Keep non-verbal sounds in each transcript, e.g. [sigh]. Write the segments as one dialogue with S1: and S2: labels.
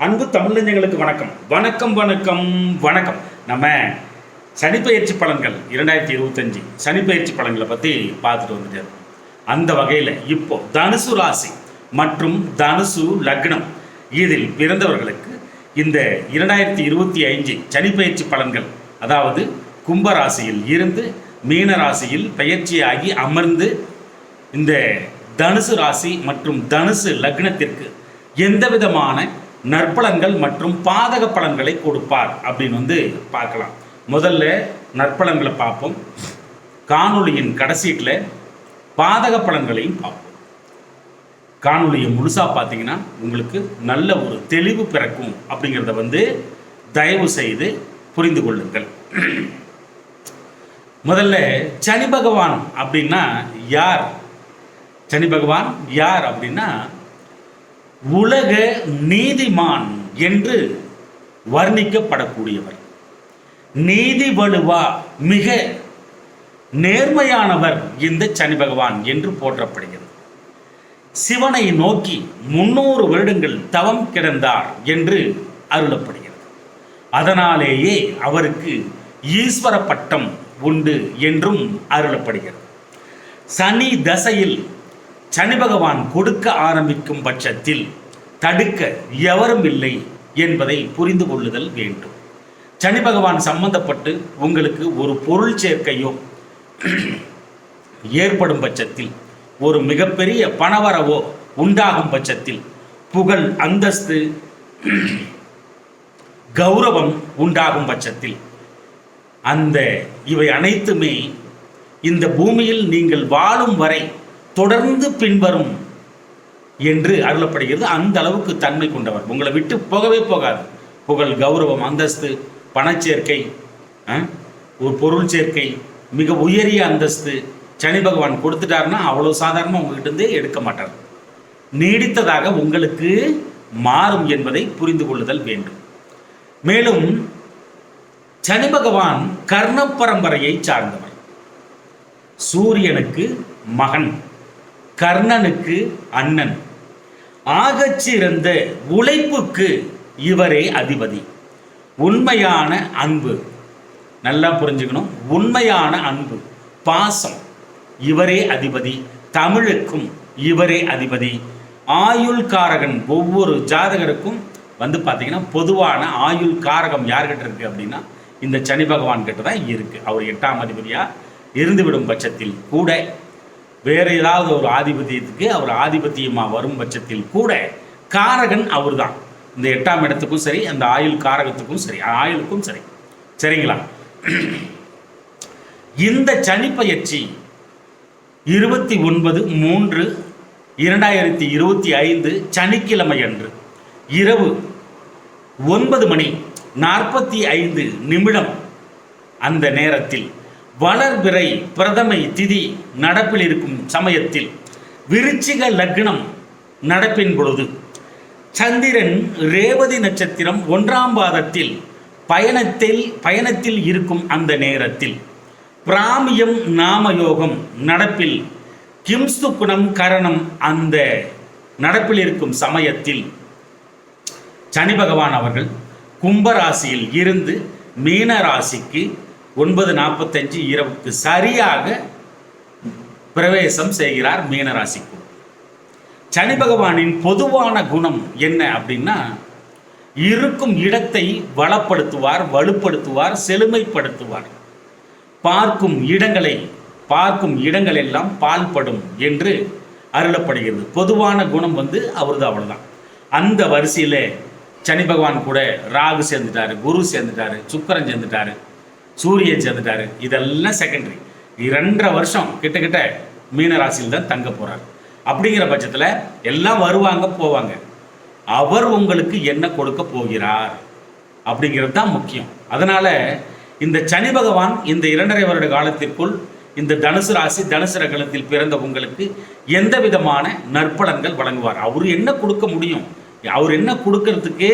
S1: அன்பு தமிழஞ்சங்களுக்கு வணக்கம். வணக்கம் வணக்கம் வணக்கம். நம்ம சனிப்பெயர்ச்சி பலன்கள் இரண்டாயிரத்தி இருபத்தஞ்சி சனிப்பெயர்ச்சி பலன்களை பற்றி பார்த்துட்டு வந்துட்டார் அந்த வகையில் இப்போ தனுசு ராசி மற்றும் தனுசு லக்னம் இதில் பிறந்தவர்களுக்கு இந்த இரண்டாயிரத்தி இருபத்தி ஐந்து சனிப்பெயர்ச்சி பலன்கள் அதாவது கும்பராசியில் இருந்து மீன ராசியில் பயிற்சியாகி அமர்ந்து இந்த தனுசு ராசி மற்றும் தனுசு லக்னத்திற்கு எந்த விதமான நற்பலன்கள் மற்றும் பாதக பலன்களை கொடுப்பார் அப்படின்னு வந்து பார்க்கலாம். முதல்ல நற்பலன்களை பார்ப்போம். காணொளியின் கடைசீட்டில் பாதக பலன்களையும் பார்ப்போம். காணொளியை முழுசாக பார்த்தீங்கன்னா உங்களுக்கு நல்ல ஒரு தெளிவு பிறக்கும் அப்படிங்கிறத வந்து தயவு செய்து புரிந்து கொள்ளுங்கள். முதல்ல சனி பகவான் அப்படின்னா யார்? சனி பகவான் யார் அப்படின்னா உலக நீதிமான் என்று வர்ணிக்கப்படக்கூடியவர். நீதி வலுவா மிக நேர்மையானவர் இந்த சனி பகவான் என்று போற்றப்படுகிறது. சிவனை நோக்கி முன்னூறு வருடங்கள் தவம் கிடந்தார் என்று அருளப்படுகிறது. அதனாலேயே அவருக்கு ஈஸ்வர பட்டம் உண்டு என்றும் அருளப்படுகிறது. சனி தசையில் சனி பகவான் கொடுக்க ஆரம்பிக்கும் பட்சத்தில் தடுக்க எவரும் இல்லை என்பதை புரிந்து கொள்ளுதல் வேண்டும். சனி பகவான் சம்பந்தப்பட்டு உங்களுக்கு ஒரு பொருள் சேர்க்கையோ [clears throat] ஏற்படும் பட்சத்தில் ஒரு மிகப்பெரிய பணவரவோ உண்டாகும் பட்சத்தில் புகழ் அந்தஸ்து [clears throat] கௌரவம் உண்டாகும் பட்சத்தில் அந்த இவை அனைத்துமே இந்த பூமியில் நீங்கள் வாழும் வரை தொடர்ந்து பின்வரும் என்று அருளப்படுகிறது. அந்த அளவுக்கு தன்மை கொண்டவர். உங்களை விட்டு போகவே போகாது. புகழ் கௌரவம் அந்தஸ்து பணச்சேர்க்கை ஒரு பொருள் சேர்க்கை மிக உயரிய அந்தஸ்து சனி பகவான் கொடுத்துட்டாருன்னா அவ்வளோ சாதாரணமாக உங்ககிட்டருந்தே எடுக்க மாட்டார். நீடித்ததாக உங்களுக்கு மாறும் என்பதை புரிந்து கொள்ளுதல் வேண்டும். மேலும் சனி பகவான் கர்ண பரம்பரையை சார்ந்தவர். சூரியனுக்கு மகன். கர்ணனுக்கு அண்ணன். ஆகச்சிறந்த உழைப்புக்கு இவரே அதிபதி. உண்மையான அன்பு. நல்லா புரிஞ்சுக்கணும். உண்மையான அன்பு பாசம் இவரே அதிபதி. தமிழுக்கும் இவரே அதிபதி. ஆயுள் காரகன் ஒவ்வொரு ஜாதகருக்கும் வந்து பார்த்தீங்கன்னா பொதுவான ஆயுள் காரகம் யார்கிட்ட இருக்கு அப்படின்னா இந்த சனி பகவான் கிட்ட தான் இருக்கு. அவர் எட்டாம் அதிபதியாக இருந்துவிடும் பட்சத்தில் கூட வேற ஏதாவது ஒரு ஆதிபத்தியத்துக்கு அவர் ஆதிபத்தியமாக வரும் பட்சத்தில் கூட காரகன் அவர்தான். இந்த எட்டாம் இடத்துக்கும் சரி அந்த ஆயுள் காரகத்துக்கும் சரி ஆயுளுக்கும் சரி. சரிங்களா? இந்த சனி பயிற்சி இருபத்தி ஒன்பது மூன்று இரண்டாயிரத்தி இருபத்தி ஐந்து சனிக்கிழமை அன்று இரவு ஒன்பது மணி நாற்பத்தி ஐந்து நிமிடம் அந்த நேரத்தில் வளர்பிறை பிரதமை திதி நடப்பில் இருக்கும் சமயத்தில் விருச்சிக லக்னம் நடப்பின் பொழுது சந்திரன் ரேவதி நட்சத்திரம் ஒன்றாம் பாதத்தில் பயணத்தில் பயணத்தில் இருக்கும் அந்த நேரத்தில் பிராமியம் நாமயோகம் நடப்பில் கிம்ஸ்து குணம் கரணம் அந்த நடப்பில் இருக்கும் சமயத்தில் சனி பகவான் அவர்கள் கும்பராசியில் இருந்து மீன ராசிக்கு ஒன்பது நாற்பத்தஞ்சு இரவுக்கு சரியாக பிரவேசம் செய்கிறார் மீனராசிக்கு. சனி பகவானின் பொதுவான குணம் என்ன அப்படின்னா இருக்கும் இடத்தை வளப்படுத்துவார் வலுப்படுத்துவார் செழுமைப்படுத்துவார். பார்க்கும் இடங்களை பார்க்கும் இடங்கள் எல்லாம் பால்படும் என்று அருளப்படுகிறது. பொதுவான குணம் வந்து அவரது அவ்வளவுதான் அந்த வரிசையில் சனி பகவான் கூட ராகு சேர்ந்துட்டாரு குரு சேர்ந்துட்டாரு சுக்கரன் சேர்ந்துட்டாரு. சூரியன் சேர்ந்துட்டாரு. இதெல்லாம் செகண்டரி இரண்டரை வருஷம் கிட்டக்கிட்ட மீன ராசியில் தான் தங்க போகிறார் அப்படிங்கிற பட்சத்தில் எல்லாம் வருவாங்க போவாங்க. அவர் உங்களுக்கு என்ன கொடுக்க போகிறார்? அப்படிங்கிறது தான் முக்கியம். அதனால் இந்த சனி பகவான் இந்த இரண்டரை வருட காலத்திற்குள் இந்த தனுசு ராசி தனுசு ரகலத்தில் பிறந்த உங்களுக்கு எந்த விதமான நற்பலன்கள் வழங்குவார்? அவர் என்ன கொடுக்க முடியும்? அவர் என்ன கொடுக்கறதுக்கு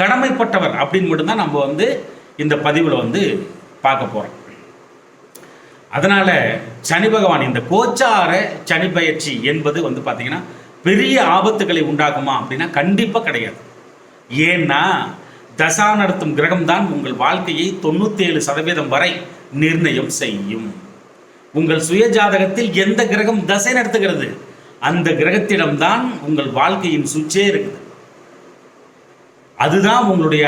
S1: கடமைப்பட்டவர் அப்படின்னு மட்டும்தான் நம்ம வந்து இந்த பதிவில் வந்து பார்க்க போகிறோம் அதனால் சனி பகவான் இந்த கோச்சார சனி பயிற்சி என்பது வந்து பார்த்தீங்கன்னா பெரிய ஆபத்துகளை உண்டாக்குமா அப்படின்னா கண்டிப்பாக கிடையாது. ஏன்னா தசா நடத்தும் கிரகம் தான் உங்கள் வாழ்க்கையை தொண்ணூத்தேழு சதவீதம் வரை நிர்ணயம் செய்யும். உங்கள் சுய ஜாதகத்தில் எந்த கிரகம் தசை நடத்துகிறது? அந்த கிரகத்திடம்தான் உங்கள் வாழ்க்கையின் சுச்சே இருக்குது. அதுதான் உங்களுடைய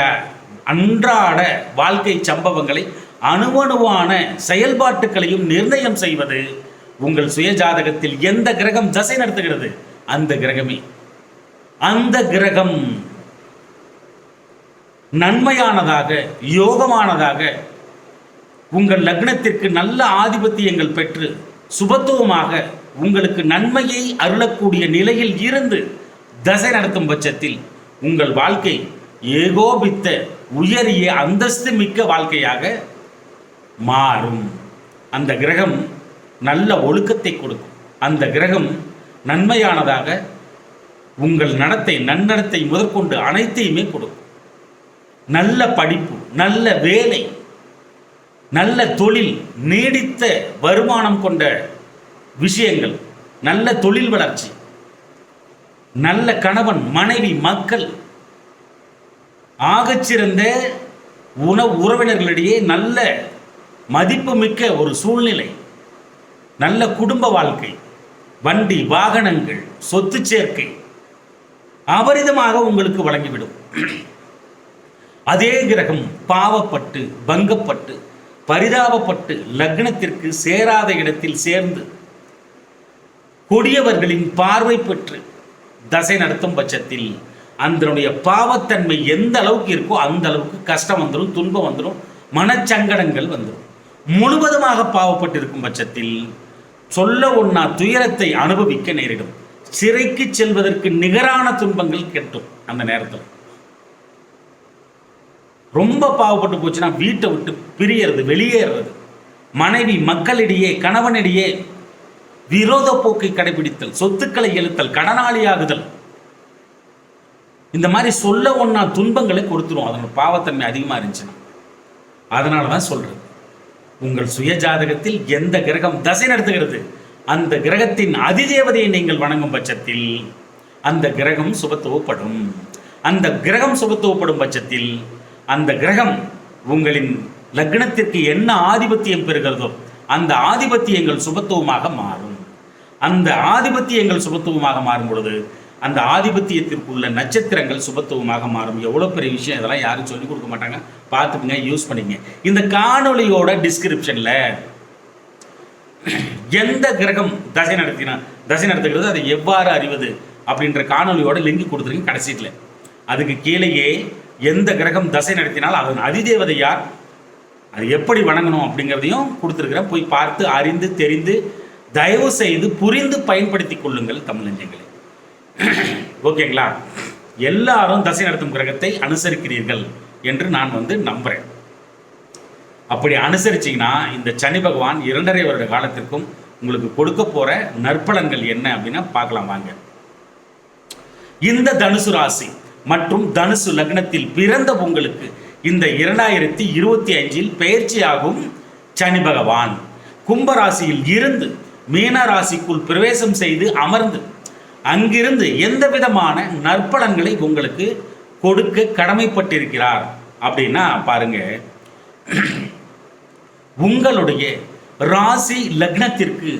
S1: அன்றாட வாழ்க்கை சம்பவங்களை அணுவணுவான செயல்பாட்டுகளையும் நிர்ணயம் செய்வது உங்கள் சுய ஜாதகத்தில் எந்த கிரகம் தசை நடத்துகிறது? அந்த கிரகமே. அந்த கிரகம் நன்மையானதாக யோகமானதாக உங்கள் லக்னத்திற்கு நல்ல ஆதிபத்தியங்கள் பெற்று சுபத்துவமாக உங்களுக்கு நன்மையை அருளக்கூடிய நிலையில் இருந்து தசை நடத்தும் பட்சத்தில் உங்கள் வாழ்க்கை ஏகோபித்த உயரிய அந்தஸ்து மிக்க வாழ்க்கையாக மாறும். அந்த கிரகம் நல்ல ஒழுக்கத்தை கொடுக்கும். அந்த கிரகம் நன்மையானதாக உங்கள் நடத்தை நன்னடத்தை முதற்கொண்டு அனைத்தையுமே கொடுக்கும். நல்ல படிப்பு நல்ல வேலை நல்ல தொழில் நீடித்த வருமானம் கொண்ட விஷயங்கள் நல்ல தொழில் வளர்ச்சி நல்ல கணவன் மனைவி மக்கள் ஆகச்சிறந்த உணவு உறவினர்களிடையே நல்ல மதிப்புமிக்க ஒரு சூழ்நிலை நல்ல குடும்ப வாழ்க்கை வண்டி வாகனங்கள் சொத்து சேர்க்கை அபரிதமாக உங்களுக்கு வழங்கிவிடும். அதே கிரகம் பாவப்பட்டு பங்கப்பட்டு பரிதாபப்பட்டு லக்னத்திற்கு சேராத இடத்தில் சேர்ந்து கொடியவர்களின் பார்வை பெற்று தசை நடத்தும் பட்சத்தில் அதனுடைய பாவத்தன்மை எந்த அளவுக்கு இருக்கோ அந்த அளவுக்கு கஷ்டம் வந்துடும் துன்பம் வந்துடும் மனச்சங்கடங்கள் வந்துடும் முழுவதுமாக பாவப்பட்டு இருக்கும் பட்சத்தில் சொல்ல ஒன்னா துயரத்தை அனுபவிக்க நேரிடும். சிறைக்கு செல்வதற்கு நிகரான துன்பங்கள் கெட்டும் அந்த நேரத்தில். ரொம்ப பாவப்பட்டு போச்சுன்னா வீட்டை விட்டு பிரியறது வெளியேறது. மனைவி மக்களிடையே கணவனிடையே விரோத போக்கை கடைபிடித்தல் சொத்துக்களை எழுத்தல் கடனாளியாகுதல். இந்த மாதிரி சொல்ல ஒன்றா துன்பங்களை கொடுத்துருவோம் அதனோட பாவத்தன்மை அதிகமாக இருந்துச்சுன்னா. அதனால தான் சொல்றது. உங்கள் சுய ஜாதகத்தில் எந்த கிரகம் தசை நடத்துகிறது? அந்த கிரகத்தின் அதிதேவதையை நீங்கள் வணங்கும் பட்சத்தில் அந்த கிரகம் சுபத்துவப்படும். அந்த கிரகம் சுபத்துவப்படும் பட்சத்தில் அந்த கிரகம் உங்களின் லக்னத்திற்கு என்ன ஆதிபத்தியம் பெறுகிறதோ அந்த ஆதிபத்தியங்கள் சுபத்துவமாக மாறும். அந்த ஆதிபத்தியங்கள் சுபத்துவமாக மாறும் பொழுது அந்த ஆதிபத்தியத்திற்குள்ள நட்சத்திரங்கள் சுபத்துவமாக மாறும். எவ்வளோ பெரிய விஷயம்? இதெல்லாம் யாரும் சொல்லிக் கொடுக்க மாட்டாங்க. பார்த்துக்குங்க யூஸ் பண்ணிங்க இந்த காணொளியோட டிஸ்கிரிப்ஷனில் எந்த கிரகம் தசை நடத்தினா தசை நடத்துகிறது அதை எவ்வாறு அறிவது அப்படின்ற காணொளியோட லிங்க் கொடுத்துருங்க கடைசியில். அதுக்கு கீழேயே எந்த கிரகம் தசை நடத்தினால் அதன் அதிதேவதை யார்? அது எப்படி வணங்கணும் அப்படிங்கிறதையும் கொடுத்துருக்குறேன். போய் பார்த்து அறிந்து தெரிந்து தயவு செய்து புரிந்து பயன்படுத்தி கொள்ளுங்கள் தமிழஞ்சங்களே ஓகேங்களா? எல்லாரும் தசை நடத்தும் கிரகத்தை அனுசரிக்கிறீர்கள் என்று நான் வந்து நம்புறேன். அப்படி அனுசரிச்சிங்கன்னா இந்த சனி பகவான் இரண்டரை வருட காலத்திற்கும் உங்களுக்கு கொடுக்க போற நற்பலன்கள் என்ன அப்படின்னா பார்க்கலாம் வாங்க. இந்த தனுசு ராசி மற்றும் தனுசு லக்னத்தில் பிறந்த உங்களுக்கு இந்த இரண்டாயிரத்தி இருபத்தி அஞ்சில் பயிற்சியாகும் சனி பகவான். கும்பராசியில் இருந்து மீன ராசிக்குள் பிரவேசம் செய்து அமர்ந்து அங்கிருந்து எந்த விதமான நற்பலன்களை உங்களுக்கு கொடுக்க கடமைப்பட்டிருக்கிறார்? அப்படின்னா பாருங்க. உங்களுடைய ராசி லக்னத்திற்கு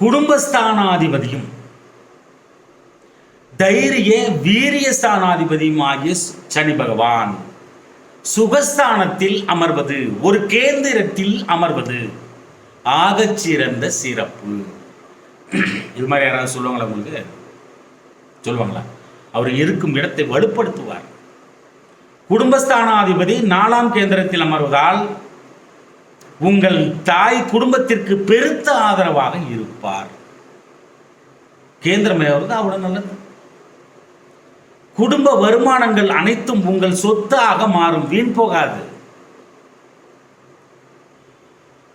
S1: குடும்பஸ்தானாதிபதியும் தைரிய வீரியஸ்தானாதிபதியும் ஆகிய சனி பகவான் சுகஸ்தானத்தில் அமர்வது ஒரு கேந்திரத்தில் அமர்வது ஆகச்சிறந்த சிறப்பு. இது மாதிரி யாராவது சொல்லுவாங்களா உங்களுக்கு? சொல்லுவாங்களா? அவர் இருக்கும் இடத்தை வலுப்படுத்துவார். குடும்பஸ்தானாதிபதி நாலாம் கேந்திரத்தில் அமர்வதால் உங்கள் தாய் குடும்பத்திற்கு பெருத்த ஆதரவாக இருப்பார். கேந்திரம் வருது அவ்வளோ நல்லது. குடும்ப வருமானங்கள் அனைத்தும் உங்கள் சொத்தாக மாறும் வீண் போகாது.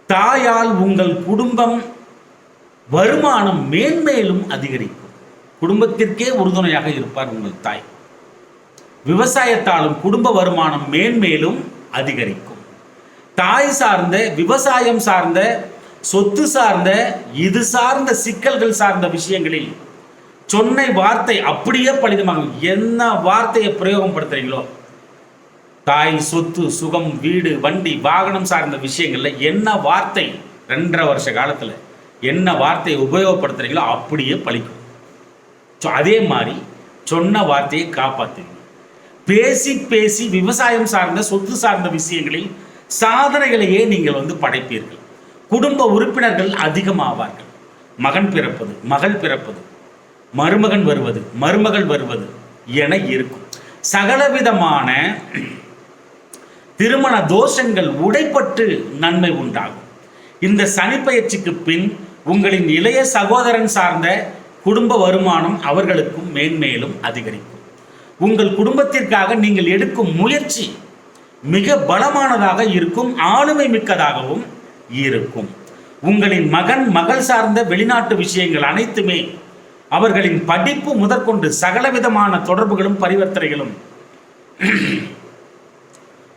S1: தாயால் உங்கள் குடும்பம் வருமானம் மேன்மேலும் அதிகரிக்கும். குடும்பத்திற்கே உறுதுணையாக இருப்பார் உங்கள் தாய். விவசாயத்தாலும் குடும்ப வருமானம் மேன்மேலும் அதிகரிக்கும். தாய் சார்ந்த விவசாயம் சார்ந்த சொத்து சார்ந்த இது சார்ந்த சிக்கல்கள் சார்ந்த விஷயங்களில் சொன்ன வார்த்தை அப்படியே பலிதமாகும். என்ன வார்த்தையை பிரயோகம் படுத்துறீங்களோ தாய் சொத்து சுகம் வீடு வண்டி வாகனம் சார்ந்த விஷயங்கள்ல என்ன வார்த்தை? ரெண்டரை வருஷ காலத்துல என்ன வார்த்தையை உபயோகப்படுத்துறீங்களோ அப்படியே பழிக்கும். ஸோ அதே மாதிரி சொன்ன வார்த்தையை காப்பாற்றுங்க பேசி பேசி விவசாயம் சார்ந்த சொத்து சார்ந்த விஷயங்களில் சாதனைகளையே நீங்கள் வந்து படைப்பீர்கள்? குடும்ப உறுப்பினர்கள் அதிகமாவார்கள். மகன் பிறப்பது மகள் பிறப்பது மருமகன் வருவது மருமகள் வருவது என இருக்கும். சகலவிதமான திருமண தோஷங்கள் உடைப்பட்டு நன்மை உண்டாகும். இந்த சனிப்பயிற்சிக்கு பின் உங்களின் இளைய சகோதரன் சார்ந்த குடும்ப வருமானம் அவர்களுக்கும் மேன்மேலும் அதிகரிக்கும். உங்கள் குடும்பத்திற்காக நீங்கள் எடுக்கும் முயற்சி மிக பலமானதாக இருக்கும் ஆளுமை மிக்கதாகவும் இருக்கும். உங்களின் மகன் மகள் சார்ந்த வெளிநாட்டு விஷயங்கள் அனைத்துமே அவர்களின் படிப்பு முதற்கொண்டு சகலவிதமான தொடர்புகளும் பரிவர்த்தனைகளும் [clears throat]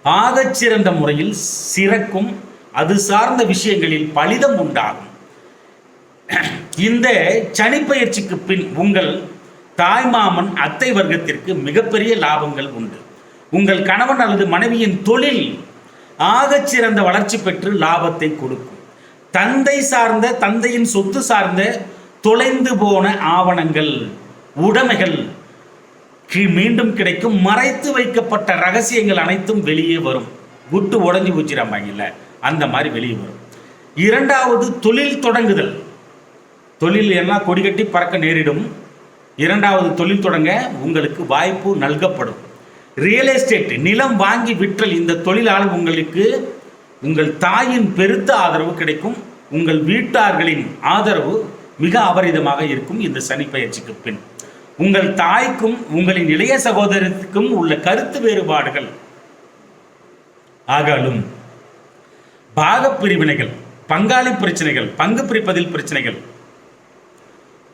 S1: ஆகச்சிறந்த முறையில் சிறக்கும் அது சார்ந்த விஷயங்களில் பலிதம் உண்டாகும். இந்த சனிப்பெயர்ச்சிக்கு பின் உங்கள் தாய்மாமன் அத்தை வர்க்கத்திற்கு மிகப்பெரிய லாபங்கள் உண்டு. உங்கள் கணவன் அல்லது மனைவியின் தொழில் ஆகச்சிறந்த வளர்ச்சி பெற்று லாபத்தை கொடுக்கும். தந்தை சார்ந்த தந்தையின் சொத்து சார்ந்த தொலைந்து போன ஆவணங்கள் உடைமைகள் கி- மீண்டும் கிடைக்கும். மறைத்து வைக்கப்பட்ட ரகசியங்கள் அனைத்தும் வெளியே வரும். குட்டு உடஞ்சி வச்சிடாம்பாங்கல்ல அந்த மாதிரி வெளியே வரும். இரண்டாவது தொழில் தொடங்குதல். தொழில் எல்லாம் கொடி கட்டி பறக்க நேரிடும். இரண்டாவது தொழில் தொடங்க உங்களுக்கு வாய்ப்பு நல்கப்படும். ரியல் எஸ்டேட் நிலம் வாங்கி விற்றல் இந்த தொழிலால் உங்களுக்கு உங்கள் தாயின் பெருத்த ஆதரவு கிடைக்கும். உங்கள் வீட்டார்களின் ஆதரவு மிக அபரிதமாக இருக்கும் இந்த சனி பயிற்சிக்கு பின். உங்கள் தாய்க்கும் உங்களின் இளைய சகோதரத்துக்கும் உள்ள கருத்து வேறுபாடுகள் ஆகலும். பாகப் பிரிவினைகள் பங்காளி பிரச்சனைகள் பங்கு பிரிப்பதில் பிரச்சனைகள்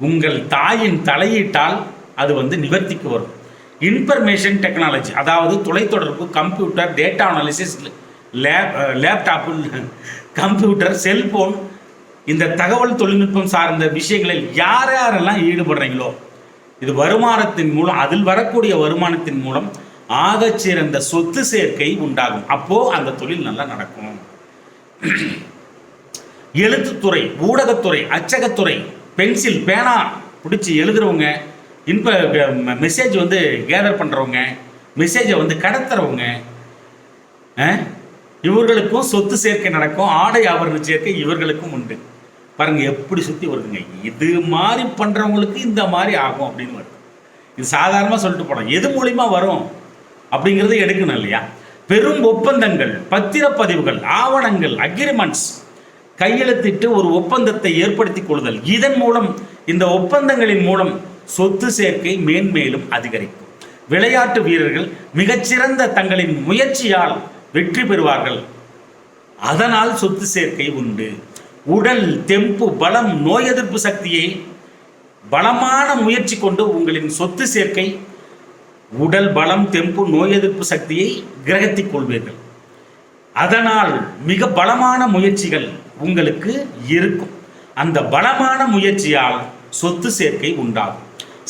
S1: உங்கள் தாயின் தலையீட்டால் அது வந்து நிவர்த்திக்கு வரும். இன்ஃபர்மேஷன் டெக்னாலஜி அதாவது தொலைத்தொடர்பு computer data analysis lab laptop computer cellphone இந்த தகவல் தொழில்நுட்பம் சார்ந்த விஷயங்களில் யார் யாரெல்லாம் ஈடுபடுறீங்களோ இது வருமானத்தின் மூலம் அதில் வரக்கூடிய வருமானத்தின் மூலம் ஆகச்சிறந்த சொத்து சேர்க்கை உண்டாகும். அப்போ அந்த தொழில் நல்லா நடக்கும். [clears throat] எழுத்துத்துறை ஊடகத்துறை அச்சகத்துறை பென்சில் பேனா பிடிச்சி எழுதுறவங்க இன்ப மெசேஜ் வந்து கேதர் பண்ணுறவங்க மெசேஜை வந்து கடத்துறவங்க இவர்களுக்கும் சொத்து சேர்க்கை நடக்கும் ஆடை ஆபரண சேர்க்கை இவர்களுக்கும் உண்டு. பாருங்க எப்படி சுற்றி வருதுங்க. இது மாதிரி பண்ணுறவங்களுக்கு இந்த மாதிரி ஆகும் அப்படின்னு வருது. இது சாதாரணமாக சொல்லிட்டு போனோம் எது மூலிமா வரும் அப்படிங்கிறத எடுக்கணும் இல்லையா? பெரும் ஒப்பந்தங்கள் பத்திரப்பதிவுகள் ஆவணங்கள் அக்ரிமெண்ட்ஸ் கையெழுத்திட்டு ஒரு ஒப்பந்தத்தை ஏற்படுத்திக் கொள்ளுதல். இதன் மூலம் இந்த ஒப்பந்தங்களின் மூலம் சொத்து சேர்க்கை மேன்மேலும் அதிகரிக்கும். விளையாட்டு வீரர்கள் மிகச்சிறந்த தங்களின் முயற்சியால் வெற்றி பெறுவார்கள். அதனால் சொத்து சேர்க்கை உண்டு. உடல் தெம்பு பலம் நோய் எதிர்ப்பு சக்தியை பலமான முயற்சி கொண்டு உங்களின் சொத்து சேர்க்கை உடல் பலம் தெம்பு நோய் எதிர்ப்பு சக்தியை கிரகத்திக் கொள்வீர்கள். அதனால் மிக பலமான முயற்சிகள் உங்களுக்கு இருக்கும். அந்த பலமான முயற்சியால் சொத்து சேர்க்கை உண்டாகும்.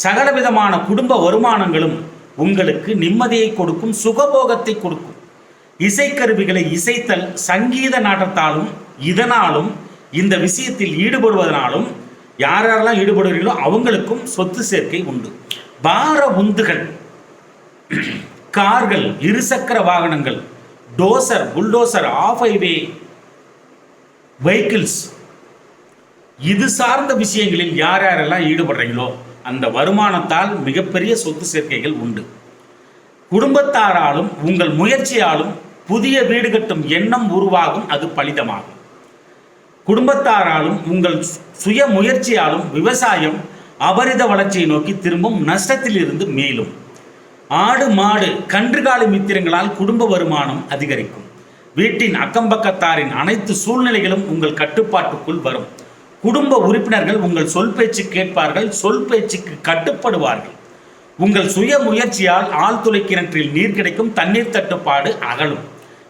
S1: சகலவிதமான குடும்ப வருமானங்களும் உங்களுக்கு நிம்மதியை கொடுக்கும் சுகபோகத்தை கொடுக்கும். இசைக்கருவிகளை இசைத்தல் சங்கீத நாட்டத்தாலும் இதனாலும் இந்த விஷயத்தில் ஈடுபடுவதனாலும் யார் யாரெல்லாம் ஈடுபடுகிறீர்களோ அவங்களுக்கும் சொத்து சேர்க்கை உண்டு. பார உந்துகள் கார்கள் இருசக்கர வாகனங்கள் dozer bulldozer off highway vehicles இது சார்ந்த விஷயங்களில் யார் யாரெல்லாம் ஈடுபடுறீங்களோ அந்த வருமானத்தால் மிகப்பெரிய சொத்து சேர்க்கைகள் உண்டு. குடும்பத்தாராலும் உங்கள் முயற்சியாலும் புதிய வீடு கட்டும் எண்ணம் உருவாகும் அது பலிதமாகும். குடும்பத்தாராலும் உங்கள் சுய முயற்சியாலும் விவசாயம் அபரித வளர்ச்சியை நோக்கி திரும்பும் நஷ்டத்தில் இருந்து மேலும். ஆடு மாடு கன்றுகாலி மித்திரங்களால் குடும்ப வருமானம் அதிகரிக்கும். வீட்டின் அக்கம்பக்கத்தாரின் அனைத்து சூழ்நிலைகளும் உங்கள் கட்டுப்பாட்டுக்குள் வரும். குடும்ப உறுப்பினர்கள் உங்கள் சொல் பேச்சு கேட்பார்கள் சொல் பேச்சுக்கு கட்டுப்படுவார்கள். உங்கள் சுய முயற்சியால் ஆழ்துளை கிணற்றில் நீர் கிடைக்கும் தண்ணீர் தட்டுப்பாடு அகலும்.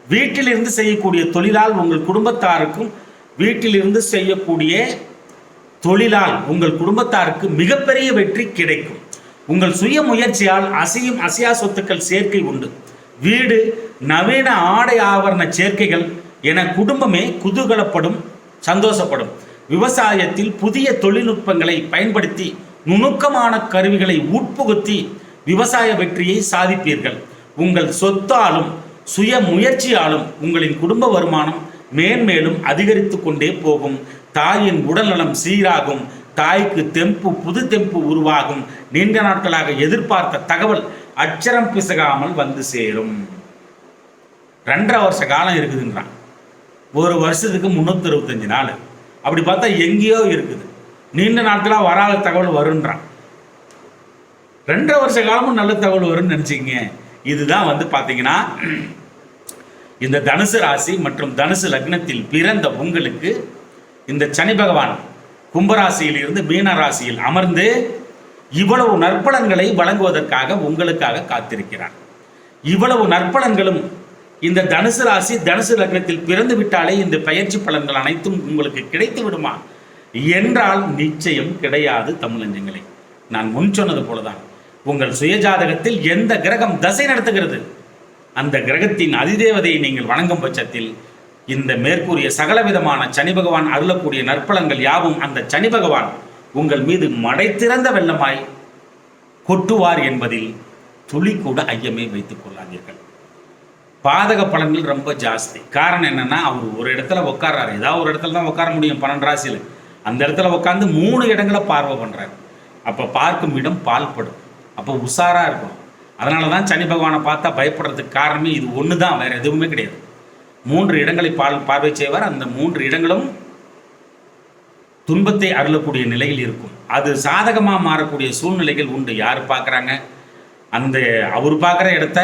S1: வீட்டிலிருந்து செய்யக்கூடிய தொழிலால் உங்கள் குடும்பத்தாருக்கும் வீட்டிலிருந்து செய்யக்கூடிய தொழிலால் உங்கள் குடும்பத்தாருக்கு மிகப்பெரிய வெற்றி கிடைக்கும். உங்கள் சுய முயற்சியால் அசையும் அசையா சொத்துக்கள் சேர்க்கை உண்டு. வீடு நவீன ஆடை ஆவரண சேர்க்கைகள் என குடும்பமே குதூகலப்படும் சந்தோஷப்படும். விவசாயத்தில் புதிய தொழில்நுட்பங்களை பயன்படுத்தி நுணுக்கமான கருவிகளை உட்புகுத்தி விவசாய வெற்றியை சாதிப்பீர்கள். உங்கள் சொத்தாலும் சுய முயற்சியாலும் உங்களின் குடும்ப வருமானம் மேன்மேலும் அதிகரித்து கொண்டே போகும். தாயின் உடல்நலம் சீராகும். தாய்க்கு தெம்பு புது தெம்பு உருவாகும். நீண்ட நாட்களாக எதிர்பார்த்த தகவல் அச்சரம் பிசகாமல் வந்து சேரும். ரெண்டரை வருஷ காலம் இருக்குதுன்றான். ஒரு வருஷத்துக்கு முந்நூற்றி இருபத்தஞ்சு நாள். அப்படி பார்த்தா எங்கேயோ இருக்குது. நீண்ட நாட்களாக வராத தகவல் வருன்றான். ரெண்டரை வருஷ காலமும் நல்ல தகவல் வரும்னு நினச்சிங்க இதுதான் வந்து பார்த்தீங்கன்னா இந்த தனுசு ராசி மற்றும் தனுசு லக்னத்தில் பிறந்த உங்களுக்கு இந்த சனி பகவான் கும்பராசியில் இருந்து மீன ராசியில் அமர்ந்து இவ்வளவு நற்பலன்களை வழங்குவதற்காக உங்களுக்காக காத்திருக்கிறார் இவ்வளவு நற்பலன்களும் இந்த தனுசு ராசி தனுசு லக்னத்தில் பிறந்து விட்டாலே இந்த பயிற்சி பலன்கள் அனைத்தும் உங்களுக்கு கிடைத்து விடுமா? என்றால் நிச்சயம் கிடையாது தமிழஞ்சங்களே நான் முன் சொன்னது போலதான். உங்கள் சுயஜாதகத்தில் எந்த கிரகம் தசை நடத்துகிறது? அந்த கிரகத்தின் அதிதேவதையை நீங்கள் வணங்கும் பட்சத்தில் இந்த மேற்கூறிய சகலவிதமான சனி பகவான் அருளக்கூடிய நற்பலன்கள் யாவும் அந்த சனி பகவான் உங்கள் மீது மடை திறந்த வெள்ளமாய் கொட்டுவார் என்பதில் துளி கூட ஐயமே வைத்துக் கொள்ளாதீர்கள். பாதக பலன்கள் ரொம்ப ஜாஸ்தி. காரணம் என்னன்னா அவர் ஒரு இடத்துல உட்கார்றாரு ஏதாவது ஒரு இடத்துல தான் உட்கார முடியும் பன்னெண்டு ராசியில். அந்த இடத்துல உட்காந்து மூணு இடங்களை பார்வை பண்ணுறாரு அப்போ பார்க்கும் இடம் பால்படும் அப்போ உஷாராக இருக்கும் அதனால தான் சனி பகவானை பார்த்தா பயப்படுறதுக்கு காரணமே இது ஒன்று தான் வேறு எதுவுமே கிடையாது. மூன்று இடங்களை பால் பார்வை செய்வார். அந்த மூன்று இடங்களும் துன்பத்தை அருளக்கூடிய நிலையில் இருக்கும். அது சாதகமாக மாறக்கூடிய சூழ்நிலைகள் உண்டு. யார் பார்க்குறாங்க? அந்த அவர் பார்க்குற இடத்த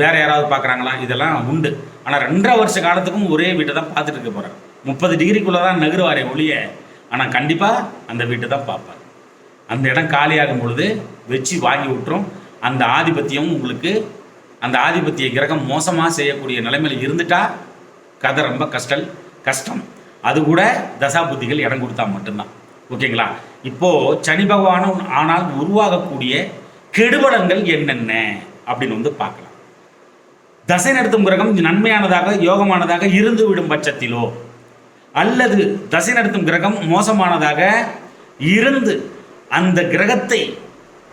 S1: வேற யாராவது பார்க்குறாங்களா? இதெல்லாம் உண்டு. ஆனால் ரெண்டரை வருஷ காலத்துக்கும் ஒரே வீட்டை தான் பார்த்துட்டு இருக்க போகிறார் முப்பது டிகிரிக்குள்ளே தான் நகருவாரே ஒழிய ஆனால் கண்டிப்பாக அந்த வீட்டை தான் பார்ப்பார். அந்த இடம் காலியாகும் பொழுது வச்சு வாங்கி விட்டுரும். அந்த ஆதிபத்தியம் உங்களுக்கு அந்த ஆதிபத்திய கிரகம் மோசமாக செய்யக்கூடிய நிலைமையில் இருந்துட்டா கதை ரொம்ப கஷ்டல் கஷ்டம். அது கூட தசா புத்திகள் இடம் கொடுத்தா மட்டும்தான். ஓகேங்களா? இப்போ சனி பகவானும் ஆனால் உருவாகக்கூடிய கெடுபடங்கள் என்னென்ன? அப்படின்னு வந்து பார்க்கலாம். தசை நடத்தும் கிரகம் நன்மையானதாக யோகமானதாக இருந்து விடும் பட்சத்திலோ அல்லது தசை நடத்தும் கிரகம் மோசமானதாக இருந்து அந்த கிரகத்தை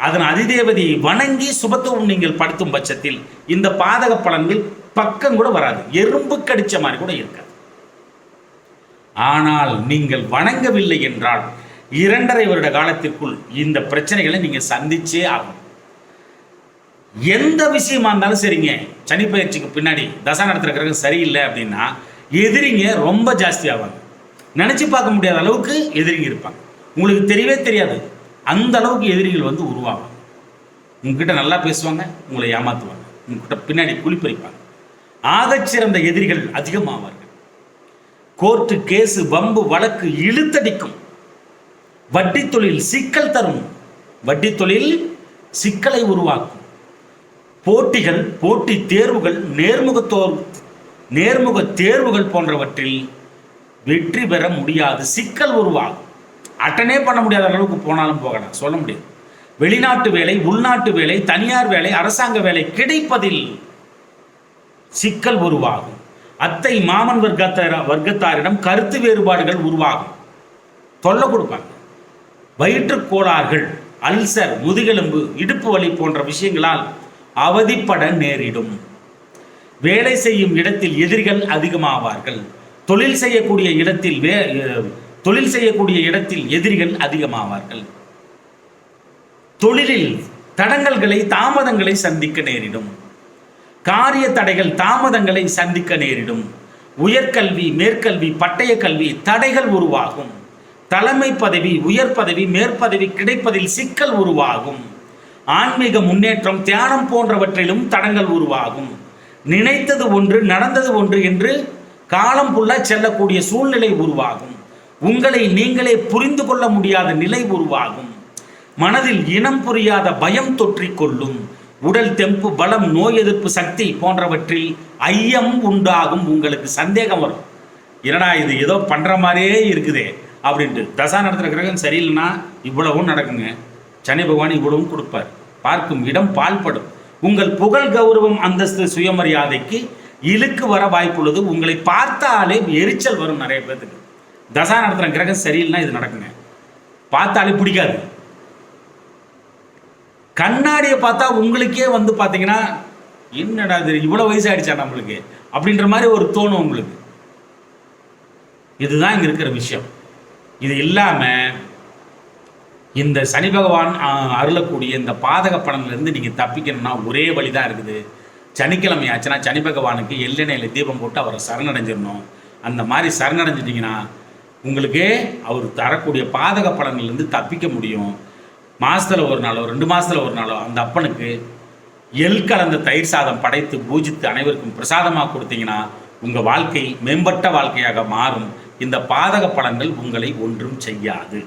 S1: அதன் அதிதேவதையை வணங்கி சுபத்துவம் நீங்கள் படுத்தும் பட்சத்தில் இந்த பாதக பலன்கள் பக்கம் கூட வராது. எறும்பு கடிச்ச மாதிரி கூட இருக்காது. ஆனால் நீங்கள் வணங்கவில்லை என்றால் இரண்டரை வருட காலத்திற்குள் இந்த பிரச்சனைகளை நீங்கள் சந்திச்சே ஆகும் எந்த விஷயமா இருந்தாலும் சரிங்க. சனி பயிற்சிக்கு பின்னாடி தசா நடத்துகிற கிரகம் சரியில்லை அப்படின்னா எதிரிங்க ரொம்ப ஜாஸ்தி ஆவாங்க. நினச்சி பார்க்க முடியாத அளவுக்கு எதிரிங்க இருப்பாங்க. உங்களுக்கு தெரியவே தெரியாது. அந்த அளவுக்கு எதிரிகள் வந்து உருவாகும் உங்ககிட்ட நல்லா பேசுவாங்க உங்களை ஏமாற்றுவாங்க உங்ககிட்ட பின்னாடி குளிப்பறிப்பாங்க ஆகச்சிறந்த எதிரிகள் அதிகமாவார்கள் கோர்ட்டு கேஸு வம்பு வழக்கு இழுத்தடிக்கும். வட்டி தொழில் சிக்கல் தரும். வட்டி தொழில் சிக்கலை உருவாக்கும். போட்டிகள் போட்டி தேர்வுகள் நேர்முகத்தோர் நேர்முக தேர்வுகள் போன்றவற்றில் வெற்றி பெற முடியாது. சிக்கல் உருவாகும். அட்டனே பண்ண முடியாத அளவுக்கு போனாலும் போகலாம். சொல்ல முடியாது. வெளிநாட்டு வேலை உள்நாட்டு வேலை தனியார் வேலை அரசாங்க வேலை கிடைப்பதில் சிக்கல் உருவாகும். அத்தை மாமன் வர்க்கத்தார வர்க்கத்தாரிடம் கருத்து வேறுபாடுகள் உருவாகும். தொல்லை கொடுப்பாங்க. வயிற்றுக் கோளாறுகள் அல்சர் முதுகெலும்பு இடுப்பு வலி போன்ற விஷயங்களால் அவதிப்பட நேரிடும். வேலை செய்யும் இடத்தில் எதிரிகள் அதிகமாவார்கள். தொழில் செய்யக்கூடிய இடத்தில் வே தொழில் செய்யக்கூடிய இடத்தில் எதிரிகள் அதிகமாவார்கள். தொழிலில் தடங்கல்களை தாமதங்களை சந்திக்க நேரிடும். காரிய தடைகள் தாமதங்களை சந்திக்க நேரிடும். உயர்கல்வி மேற்கல்வி பட்டய கல்வி தடைகள் உருவாகும். தலைமை பதவி உயர் பதவி மேற்பதவி கிடைப்பதில் சிக்கல் உருவாகும். ஆன்மீக முன்னேற்றம் தியானம் போன்றவற்றிலும் தடங்கள் உருவாகும். நினைத்தது ஒன்று நடந்தது ஒன்று என்று காலம் புள்ள செல்லக்கூடிய சூழ்நிலை உருவாகும். உங்களை நீங்களே புரிந்து கொள்ள முடியாத நிலை உருவாகும். மனதில் இனம் புரியாத பயம் தொற்றிக்கொள்ளும். உடல் தெம்பு பலம் நோய் எதிர்ப்பு சக்தி போன்றவற்றில் ஐயம் உண்டாகும் உங்களுக்கு சந்தேகம் வரும். என்னடா இது ஏதோ பண்ணுற மாதிரியே இருக்குதே அப்படின்ட்டு. தசா நடத்துகிற கிரகம் சரியில்லைன்னா இவ்வளவும் நடக்குங்க. சனி பகவான் இவ்வளவும் கொடுப்பார். பார்க்கும் இடம் பால்படும். உங்கள் புகழ் கௌரவம் அந்தஸ்து சுயமரியாதைக்கு இழுக்கு வர வாய்ப்புள்ளது. உங்களை பார்த்தாலே எரிச்சல் வரும் நிறைய பேர்த்துக்கு. தசா நடத்துகிற கிரகம் சரியில்லைன்னா இது நடக்குங்க. பார்த்தாலே பிடிக்காது. கண்ணாடியை பார்த்தா உங்களுக்கே வந்து பார்த்தீங்கன்னா என்னடா இது? இவ்வளோ வயசாகிடுச்சா நம்மளுக்கு? அப்படின்ற மாதிரி ஒரு தோணும் உங்களுக்கு. இதுதான் இங்கே இருக்கிற விஷயம். இது இல்லாமல் இந்த சனி பகவான் அருளக்கூடிய இந்த பாதக படங்கள்லேருந்து நீங்கள் தப்பிக்கணும்னா ஒரே வழி தான் இருக்குது. சனிக்கிழமை ஆச்சுன்னா சனி பகவானுக்கு எள்ளெண்ணெயில் தீபம் போட்டு அவரை சரணடைஞ்சிடணும். அந்த மாதிரி சரணடைஞ்சிட்டிங்கன்னா உங்களுக்கு அவர் தரக்கூடிய பாதக பலன்கள்லேருந்து தப்பிக்க முடியும். மாதத்தில் ஒரு நாளோ ரெண்டு மாதத்தில் ஒரு நாளோ அந்த அப்பனுக்கு எள் கலந்த தயிர் சாதம் படைத்து பூஜித்து அனைவருக்கும் பிரசாதமாக கொடுத்தீங்கன்னா உங்கள் வாழ்க்கை மேம்பட்ட வாழ்க்கையாக மாறும். இந்த பாதக பலன்கள் உங்களை ஒன்றும் செய்யாது.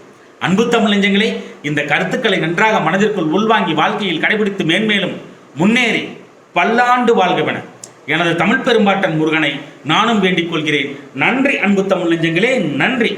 S1: அன்பு தமிழஞ்சங்களே இந்த கருத்துக்களை நன்றாக மனதிற்குள் உள்வாங்கி வாழ்க்கையில் கடைபிடித்து மேன்மேலும் முன்னேறி பல்லாண்டு வாழ்கவென எனது தமிழ் பெரும்பாட்டன் முருகனை நானும் வேண்டிக் கொள்கிறேன். நன்றி அன்பு தமிழ் நெஞ்சங்களே நன்றி.